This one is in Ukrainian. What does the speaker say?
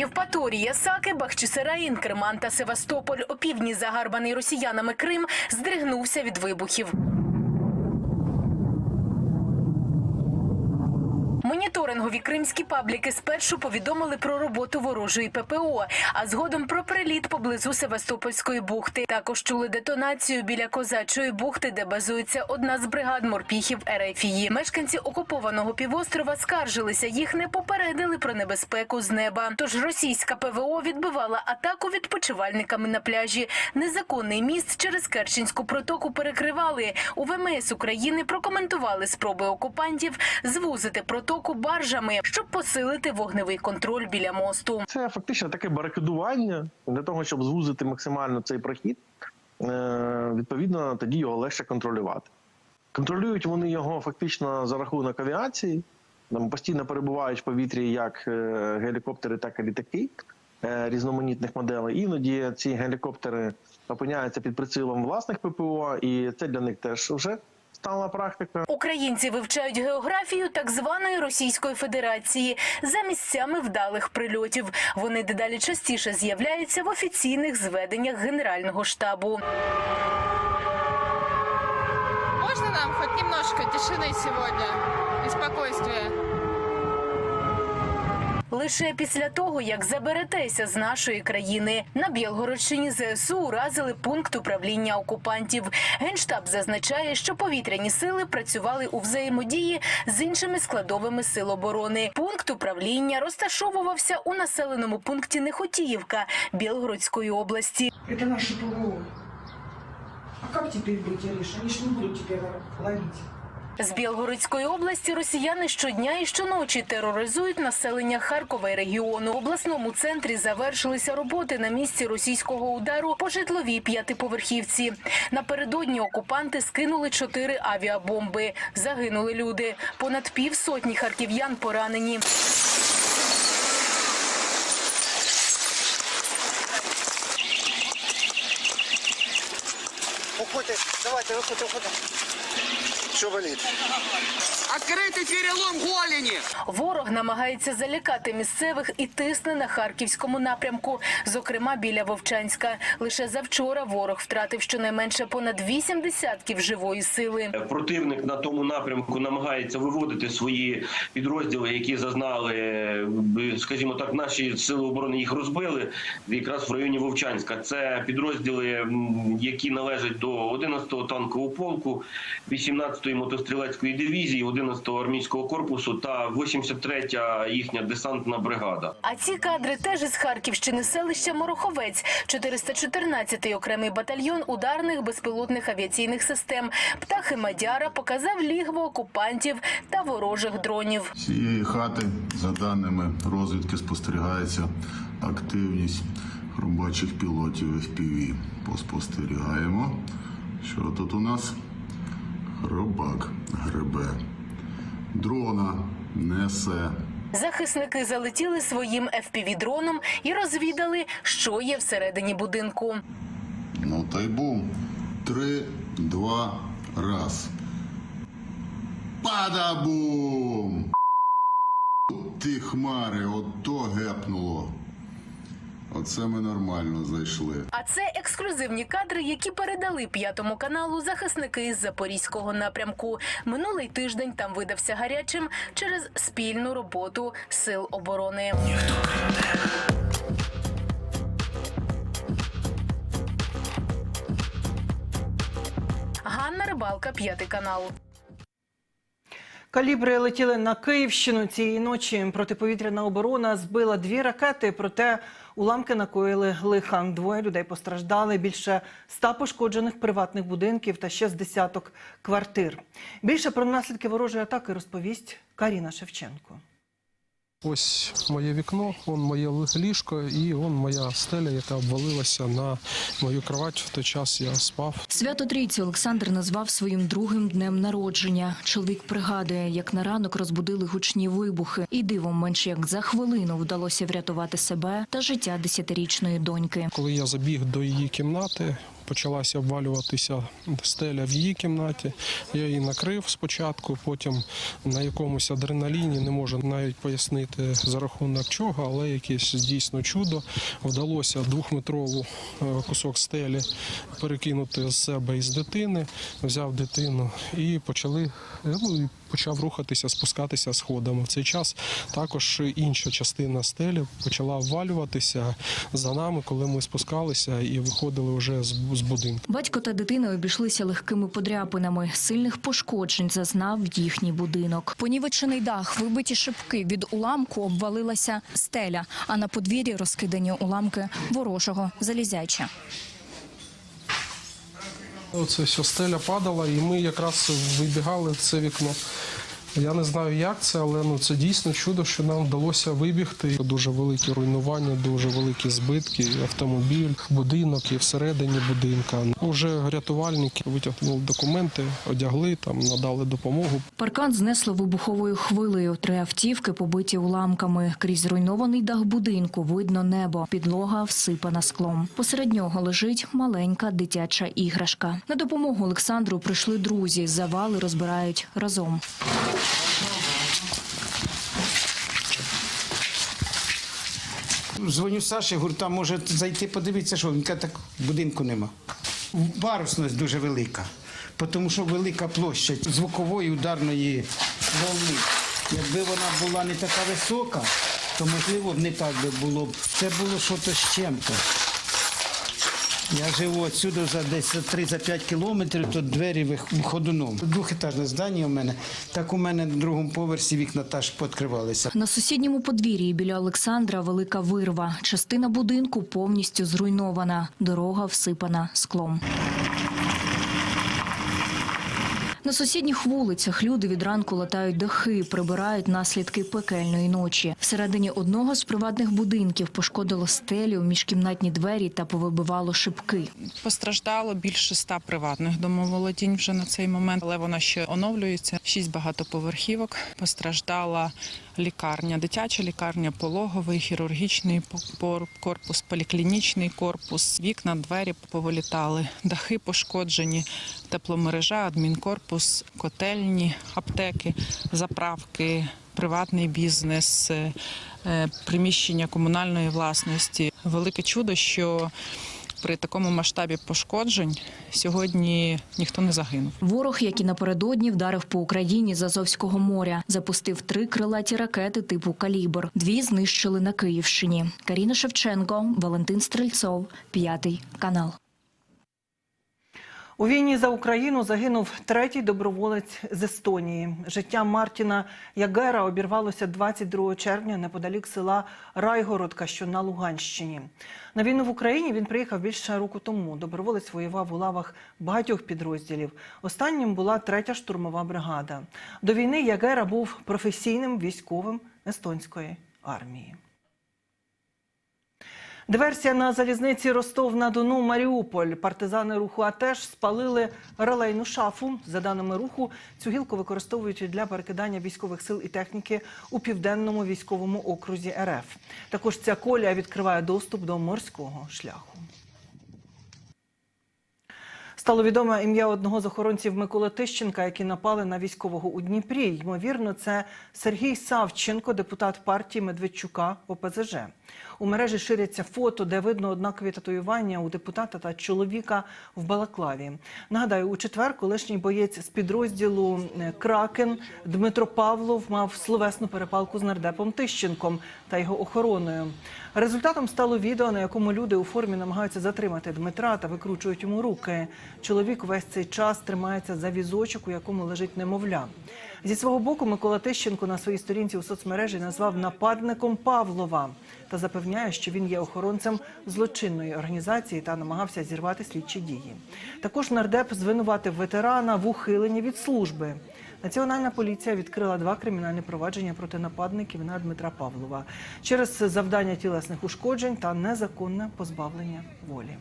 Євпаторія, Саки, Бахчисераїн, Керман та Севастополь, опівдні загарбаний росіянами Крим, здригнувся від вибухів. Моніторингові кримські пабліки спершу повідомили про роботу ворожої ППО, а згодом про приліт поблизу Севастопольської бухти. Також чули детонацію біля козачої бухти, де базується одна з бригад морпіхів Ерефії. Мешканці окупованого півострова скаржилися, їх не попередили про небезпеку з неба. Тож російська ПВО відбивала атаку відпочивальниками на пляжі. Незаконний міст через Керченську протоку перекривали. У ВМС України прокоментували спроби окупантів звузити протоку баржами, щоб посилити вогневий контроль біля мосту. Це фактично таке барикадування для того, щоб звузити максимально цей прохід. Е, Відповідно, тоді його легше контролювати. Контролюють вони його фактично за рахунок авіації. Там постійно перебувають в повітрі як е, гелікоптери, так і літаки е, різноманітних моделей. Іноді ці гелікоптери опиняються під прицілом власних ППО, і це для них теж вже стала практика. Українці вивчають географію так званої Російської Федерації за місцями вдалих прильотів. Вони дедалі частіше з'являються в офіційних зведеннях Генерального штабу. Можна нам хоч немножко тишини сьогодні і спокойствия? Лише після того, як заберетеся з нашої країни, на Білгородщині ЗСУ уразили пункт управління окупантів. Генштаб зазначає, що повітряні сили працювали у взаємодії з іншими складовими сил оборони. Пункт управління розташовувався у населеному пункті Нехотіївка Білгородської області. Это наше ПВО. А как теперь быть, Ириш? Они ж не будут теперь ловить. З Білгородської області росіяни щодня і щоночі тероризують населення Харкова і регіону. В обласному центрі завершилися роботи на місці російського удару по житловій п'ятиповерхівці. Напередодні окупанти скинули чотири авіабомби. Загинули люди. Понад півсотні харків'ян поранені. Уходьте, давайте, виходьте, виходьте. Що болить? Открытый перелом голени! Ворог намагається залякати місцевих і тисне на харківському напрямку, зокрема біля Вовчанська. Лише завчора ворог втратив щонайменше понад вісім десятків живої сили. Противник на тому напрямку намагається виводити свої підрозділи, які зазнали, е, скажімо так, наші сили оборони їх розбили якраз в районі Вовчанська. Це підрозділи, які належать до 11-го танкового полку, 18-ї мотострілецької дивізії, 11-го армійського корпусу та 83-я їхня десантна бригада. А ці кадри теж із Харківщини, селища Мороховець, 414-й окремий батальйон ударних безпілотних авіаційних систем. Птахи Мадяра показав лігво окупантів та ворожих дронів. З цієї хати, за даними розвідки, спостерігається активність робочих пілотів FPV. Поспостерігаємо. Що тут у нас? Хробак гребе. Дрона несе. Захисники залетіли своїм FPV-дроном і розвідали, що є всередині будинку. Ну та й бум. Три, два, раз. Падабум! Ти хмари, ото гепнуло. Оце ми нормально зайшли. А це ексклюзивні кадри, які передали п'ятому каналу захисники із запорізького напрямку. Минулий тиждень там видався гарячим через спільну роботу сил оборони. Ганна Рибалка, п'ятий канал. Калібри летіли на Київщину цієї ночі. Протиповітряна оборона збила дві ракети, проте уламки накоїли лиха. Двоє людей постраждали. Більше ста пошкоджених приватних будинків та ще з десяток квартир. Більше про наслідки ворожої атаки розповість Каріна Шевченко. Ось моє вікно, вон моє ліжко і вон моя стеля, яка обвалилася на мою кровать. В той час я спав. Свято Трійці Олександр назвав своїм другим днем народження. Чоловік пригадує, як на ранок розбудили гучні вибухи, і дивом менш як за хвилину вдалося врятувати себе та життя десятирічної доньки. Коли я забіг до її кімнати, почалася обвалюватися стеля в її кімнаті. Я її накрив спочатку, потім на якомусь адреналіні не можу навіть пояснити за рахунок чого, але якесь дійсно чудо. Вдалося двохметрову е, кусок стелі перекинути з себе із дитини, взяв дитину і почали е, ну, почав рухатися, спускатися сходами. В цей час також інша частина стелі почала обвалюватися за нами, коли ми спускалися і виходили вже з, з будинку. Батько та дитина обійшлися легкими подряпинами. Сильних пошкоджень зазнав їхній будинок. Понівечений дах, вибиті шибки від уламку обвалилася стеля, а на подвір'ї розкидані уламки ворожого залізяча. Оце все стеля падала, і ми якраз вибігали в це вікно. Я не знаю, як це, але ну це дійсно чудо, що нам вдалося вибігти. Дуже великі руйнування, дуже великі збитки. Автомобіль, будинок і всередині будинка. Уже рятувальники витягнули документи, одягли там, надали допомогу. Паркан знесло вибуховою хвилею. Три автівки побиті уламками. Крізь зруйнований дах будинку видно небо. Підлога всипана склом. Посеред нього лежить маленька дитяча іграшка. На допомогу Олександру прийшли друзі. Завали розбирають разом. Дзвоню Саші, говорю, там може зайти подивитися, що він каже, так будинку нема. Варусність дуже велика, тому що велика площа звукової ударної волни. Якби вона була не така висока, то можливо б не так би було б. Це було щось з чим-то. Я живу отсюди за десь за 3-5 кілометрів, то двері ходуном. Двохетажне здання у мене. Так у мене на другому поверсі вікна теж підкривалися. На сусідньому подвір'ї біля Олександра велика вирва. Частина будинку повністю зруйнована. Дорога всипана склом. На сусідніх вулицях люди від ранку латають дахи, прибирають наслідки пекельної ночі. Всередині одного з приватних будинків пошкодило стелю, міжкімнатні двері та повибивало шибки. Постраждало більше ста приватних домоволодінь вже на цей момент, але вона ще оновлюється. Шість багатоповерхівок. Постраждала лікарня, дитяча лікарня, пологовий, хірургічний корпус, поліклінічний корпус. Вікна, двері повилітали, дахи пошкоджені, тепломережа, адмінкорпус, котельні, аптеки, заправки, приватний бізнес, е, е, приміщення комунальної власності. Велике чудо, що при такому масштабі пошкоджень сьогодні ніхто не загинув. Ворог, який напередодні, вдарив по Україні з Азовського моря. Запустив три крилаті ракети типу «Калібр». Дві знищили на Київщині. Каріна Шевченко, Валентин Стрельцов, п'ятий канал. У війні за Україну загинув третій доброволець з Естонії. Життя Мартіна Ягера обірвалося 22 червня неподалік села Райгородка, що на Луганщині. На війну в Україні він приїхав більше року тому. Доброволець воював у лавах багатьох підрозділів. Останнім була третя штурмова бригада. До війни Ягера був професійним військовим естонської армії. Диверсія на залізниці Ростов-на-Дону Маріуполь. Партизани руху АТЕШ спалили релейну шафу. За даними руху, цю гілку використовують для перекидання військових сил і техніки у південному військовому окрузі РФ. Також ця колія відкриває доступ до морського шляху. Стало відоме ім'я одного з охоронців Миколи Тищенка, які напали на військового у Дніпрі. Ймовірно, це Сергій Савченко, депутат партії Медведчука ОПЗЖ. У мережі ширяться фото, де видно однакові татуювання у депутата та чоловіка в Балаклаві. Нагадаю, у четвер колишній боєць з підрозділу е, Кракен Дмитро Павлов мав словесну перепалку з нардепом Тищенком та його охороною. Результатом стало відео, на якому люди у формі намагаються затримати Дмитра та викручують йому руки. Чоловік весь цей час тримається за візочок, у якому лежить немовля. Зі свого боку, Микола Тищенко на своїй сторінці у соцмережі назвав нападником Павлова та запевняє, що він є охоронцем злочинної організації та намагався зірвати слідчі дії. Також нардеп звинуватив ветерана в ухиленні від служби. Національна поліція відкрила два кримінальні провадження проти нападників на Дмитра Павлова через завдання тілесних ушкоджень та незаконне позбавлення волі.